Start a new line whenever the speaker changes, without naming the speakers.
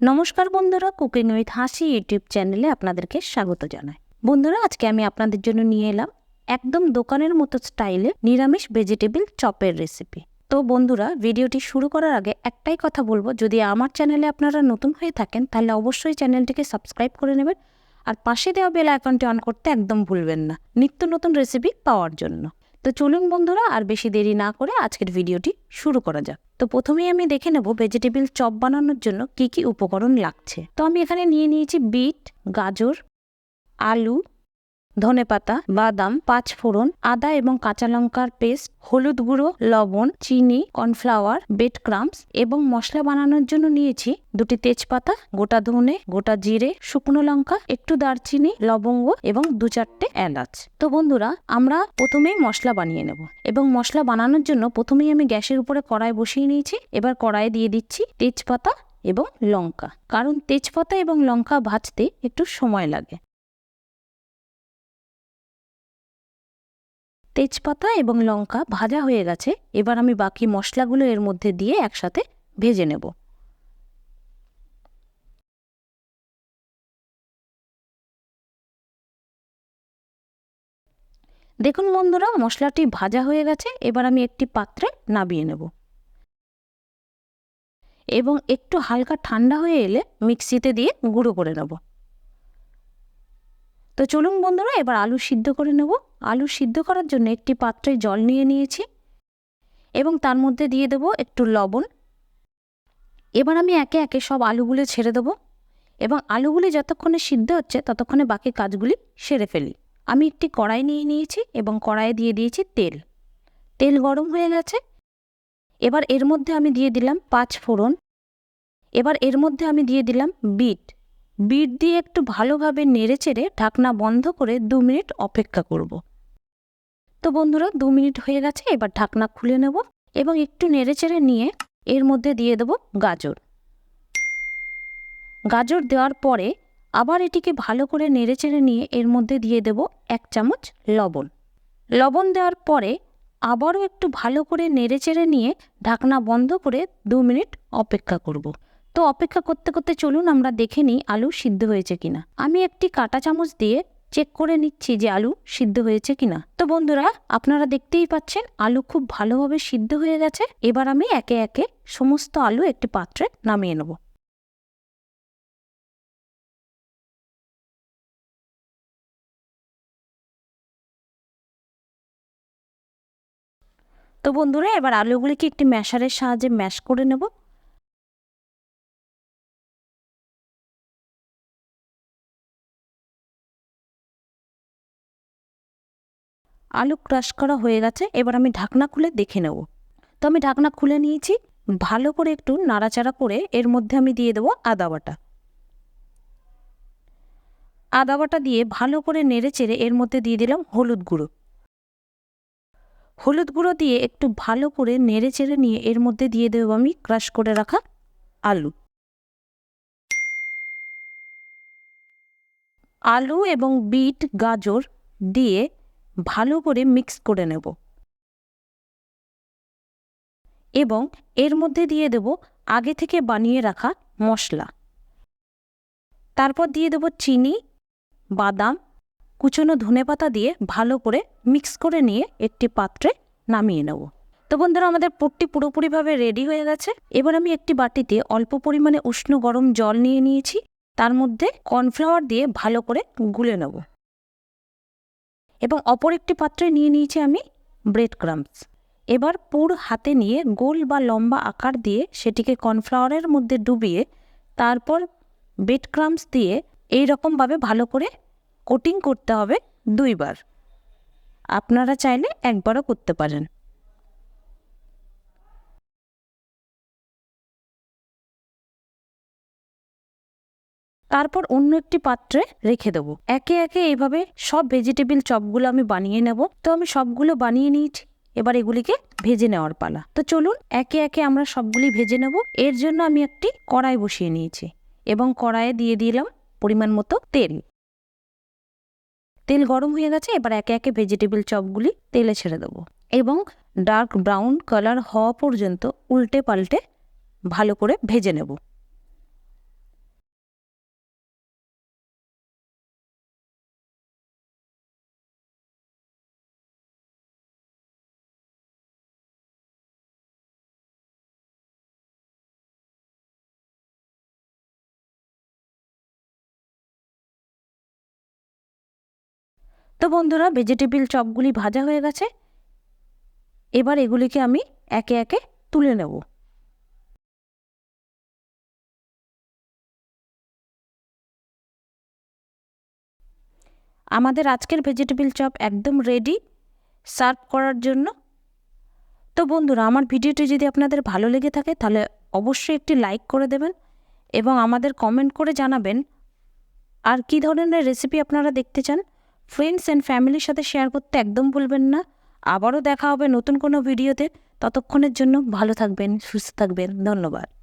নমস্কার বন্ধুরা, cooking with হাসি ইউটিউব চ্যানেলে আপনাদেরকে স্বাগত জানাই। বন্ধুরা, আজকে আমি আপনাদের জন্য নিয়ে এলাম একদম দোকানের মতো স্টাইলে নিরামিষ ভেজিটেবল চপের রেসিপি। তো বন্ধুরা, ভিডিওটি শুরু করার আগে একটাই কথা বলব, যদি আমার চ্যানেলে আপনারা নতুন হয়ে থাকেন, তাহলে অবশ্যই চ্যানেলটিকে সাবস্ক্রাইব করে নেবেন আর পাশে দেওয়া বেল আইকনটি অন করতে একদম ভুলবেন না, নিত্য নতুন রেসিপি পাওয়ার জন্য। তো চলুন বন্ধুরা, আর বেশি দেরি না করে আজকের ভিডিওটি শুরু করা যাক। তো প্রথমেই আমি দেখে নেব ভেজিটেবিল চপ বানানোর জন্য কি কি উপকরণ লাগছে। তো আমি এখানে নিয়ে নিয়েছি বিট, গাজর, আলু ধনেপাতা বাদাম, পাঁচ ফোড়ন, আদা এবং কাঁচা লঙ্কার পেস্ট, হলুদ গুঁড়ো, লবণ, চিনি, কর্নফ্লাওয়ার, বেড ক্রামস এবং মশলা বানানোর জন্য নিয়েছি দুটি তেজপাতা, গোটা ধনে, গোটা জিরে, শুকনো লঙ্কা, একটু দারচিনি, লবঙ্গ এবং দু চারটে এলাচ। তো বন্ধুরা, আমরা প্রথমেই মশলা বানিয়ে নেব এবং মশলা বানানোর জন্য প্রথমেই আমি গ্যাসের উপরে কড়াই বসিয়ে নিয়েছি। এবার কড়াই দিয়ে দিচ্ছি তেজপাতা এবং লঙ্কা। কারণ তেজপাতা এবং লঙ্কা ভাজতে একটু সময় লাগে। তেজপাতা এবং লঙ্কা ভাজা হয়ে গেছে, এবার আমি বাকি মশলাগুলো এর মধ্যে দিয়ে একসাথে ভেজে নেব। দেখুন বন্ধুরা, মশলাটি ভাজা হয়ে গেছে, এবার আমি একটি পাত্রে নাবিয়ে নেব। এবং একটু হালকা ঠান্ডা হয়ে এলে মিক্সিতে দিয়ে গুঁড়ো করে নেব। তো চলুন বন্ধুরা, এবার আলু সিদ্ধ করে নেব। আলু সিদ্ধ করার জন্য একটি পাত্রে জল নিয়ে নিয়েছি এবং তার মধ্যে দিয়ে দেব একটু লবণ। এবার আমি একে একে সব আলুগুলো ছেড়ে দেবো এবং আলুগুলি যতক্ষণে সিদ্ধ হচ্ছে ততক্ষণে বাকি কাজগুলি সেরে ফেলি। আমি একটি কড়াই নিয়ে নিয়েছি এবং কড়াইয়ে দিয়ে দিয়েছি তেল। তেল গরম হয়ে গেছে। এবার এর মধ্যে আমি দিয়ে দিলাম পাঁচ ফোড়ন। এবার এর মধ্যে আমি দিয়ে দিলাম বিট। বিট দিয়ে একটু ভালোভাবে নেড়ে চেড়ে ঢাকনা বন্ধ করে দু মিনিট অপেক্ষা করব। তো বন্ধুরা, দু মিনিট হয়ে গেছে, এবার ঢাকনা খুলে নেব এবং একটু নেড়ে চেড়ে নিয়ে এর মধ্যে দিয়ে দেব গাজর। গাজর দেওয়ার পরে আবার এটিকে ভালো করে নেড়ে চেড়ে নিয়ে এর মধ্যে দিয়ে দেব এক চামচ লবণ। লবণ দেওয়ার পরে আবারও একটু ভালো করে নেড়ে চেড়ে নিয়ে ঢাকনা বন্ধ করে দু মিনিট অপেক্ষা করব। তো অপেক্ষা করতে করতে চলুন, আমরা দেখে নিই আলু সিদ্ধ হয়েছে কিনা। আমি একটি কাঁটা চামচ দিয়ে চেক করে নিচ্ছি যে আলু সিদ্ধ হয়েছে কিনা। তো বন্ধুরা, আপনারা দেখতেই পাচ্ছেন, আলু খুব ভালোভাবে সিদ্ধ হয়ে গেছে। এবার আমি একে একে সমস্ত আলু একটি পাত্রে নামিয়ে নেব। তো বন্ধুরা, এবার আলুগুলিকে একটি ম্যাশারের সাহায্যে ম্যাশ করে নেব। আলু ক্রাশ করা হয়ে গেছে, এবার আমি ঢাকনা খুলে দেখে নেব। তো আমি ঢাকনা খুলে নিয়েছি, ভালো করে একটু নাড়াচাড়া করে এর মধ্যে আমি দিয়ে দেবো আদা বাটা। আদা বাটা দিয়ে ভালো করে নেড়ে চেড়ে এর মধ্যে দিয়ে দিলাম হলুদ গুঁড়ো। হলুদ গুঁড়ো দিয়ে একটু ভালো করে নেড়ে চেড়ে নিয়ে এর মধ্যে দিয়ে দেবো আমি ক্রাশ করে রাখা আলু। আলু এবং বিট, গাজর দিয়ে ভালো করে মিক্স করে নেব। এবং এর মধ্যে দিয়ে দেব আগে থেকে বানিয়ে রাখা মশলা। তারপর দিয়ে দেব চিনি, বাদাম, কুচনো ধনেপাতা দিয়ে ভালো করে মিক্স করে নিয়ে একটি পাত্রে নামিয়ে নেব। তো বন্ধুরা, আমাদের পুরটি পুরোপুরিভাবে রেডি হয়ে গেছে। এবার আমি একটি বাটিতে অল্প পরিমাণে উষ্ণ গরম জল নিয়ে নিয়েছি। তার মধ্যে কর্নফ্লাওয়ার দিয়ে ভালো করে গুলে নেব। এবং অপর একটি পাত্রে নিয়ে নিয়েছি আমি ব্রেড ক্রাম্পস এবার পুর হাতে নিয়ে গোল বা লম্বা আকার দিয়ে সেটিকে কর্নফ্লাওয়ারের মধ্যে ডুবিয়ে তারপর ব্রেড ক্রাম্পস দিয়ে এই রকমভাবে ভালো করে কোটিং করতে হবে দুইবার। আপনারা চাইলে একবারও করতে পারেন। তারপর অন্য একটি পাত্রে রেখে দেবো। একে একে এইভাবে সব ভেজিটেবিল চপগুলো আমি বানিয়ে নেব। তো আমি সবগুলো বানিয়ে নিয়েছি। এবার এগুলিকে ভেজে নেওয়ার পালা। তো চলুন, একে একে আমরা সবগুলি ভেজে নেব। এর জন্য আমি একটি কড়াই বসিয়ে নিয়েছি এবং কড়াইয়ে দিয়ে দিলাম পরিমাণ মতো তেল। তেল গরম হয়ে গেছে, এবার একে একে ভেজিটেবল চপগুলি তেলে ছেড়ে দেবো এবং ডার্ক ব্রাউন কালার হওয়া পর্যন্ত উল্টে পাল্টে ভালো করে ভেজে নেব। তো বন্ধুরা ভেজিটেবিল চপগুলি ভাজা হয়ে গেছে। এবার এগুলিকে আমি একে একে তুলে নেব। আমাদের আজকের ভেজিটেবিল চপ একদম রেডি সার্ভ করার জন্য। তো বন্ধুরা, আমার ভিডিওটি যদি আপনাদের ভালো লেগে থাকে, তাহলে অবশ্যই একটি লাইক করে দেবেন এবং আমাদের কমেন্ট করে জানাবেন, আর কী ধরনের রেসিপি আপনারা দেখতে চান। ফ্রেন্ডস অ্যান্ড ফ্যামিলির সাথে শেয়ার করতে একদম ভুলবেন না। আবারও দেখা হবে নতুন কোনো ভিডিওতে ততক্ষণের জন্য ভালো থাকবেন, সুস্থ থাকবেন। ধন্যবাদ।